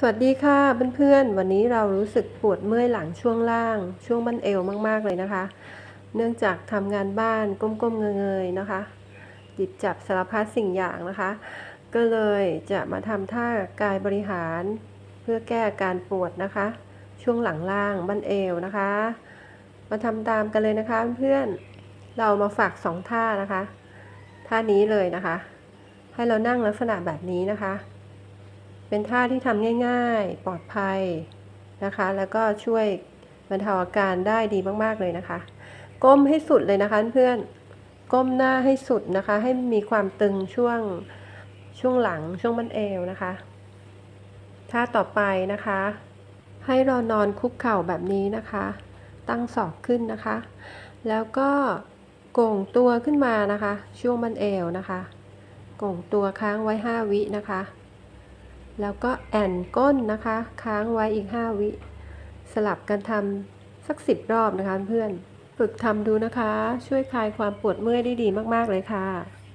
สวัสดีค่ะเพื่อนๆ วันนี้เรารู้สึกปวดเมื่อยหลังช่วงล่าง ช่วงบั้นเอวมากๆเลยนะคะ เนื่องจากทำงานบ้านก้มๆเงยๆนะคะ หยิบจับสารพัดสิ่งอย่างนะคะ ก็เลยจะมาทำท่ากายบริหาร เพื่อแก้อาการปวดนะคะ ช่วงหลังล่างบั้นเอวนะคะ มาทำตามกันเลยนะคะเพื่อนๆเรามาฝากสองท่านะคะ ท่านี้เลยนะคะ ให้เรานั่งลักษณะแบบนี้นะคะ เป็นท่าที่ทำง่าย ๆ ปลอดภัยนะคะ แล้วก็ช่วยบรรเทาอาการได้ดีมากๆเลยนะคะ ก้มให้สุดเลยนะคะเพื่อนก้มหน้าให้สุดนะคะ ให้มีความตึงช่วงช่วงหลังช่วงบั้นเอวนะคะท่าต่อไปนะคะ ให้เรานอนคุกเข่าแบบนี้นะคะ ตั้งศอกขึ้นนะคะ แล้วก็โก่งตัวขึ้นมานะคะ ช่วงบั้นเอวนะคะ โก่งตัวค้างไว้ 5 วินะคะ แล้วก็แอนก้นนะคะ ค้างไว้อีก 5 วิ สลับกันทำสัก 10 รอบนะคะเพื่อน ฝึกทำดูนะคะ ช่วยคลายความปวดเมื่อยได้ดีมาก ๆ เลยค่ะ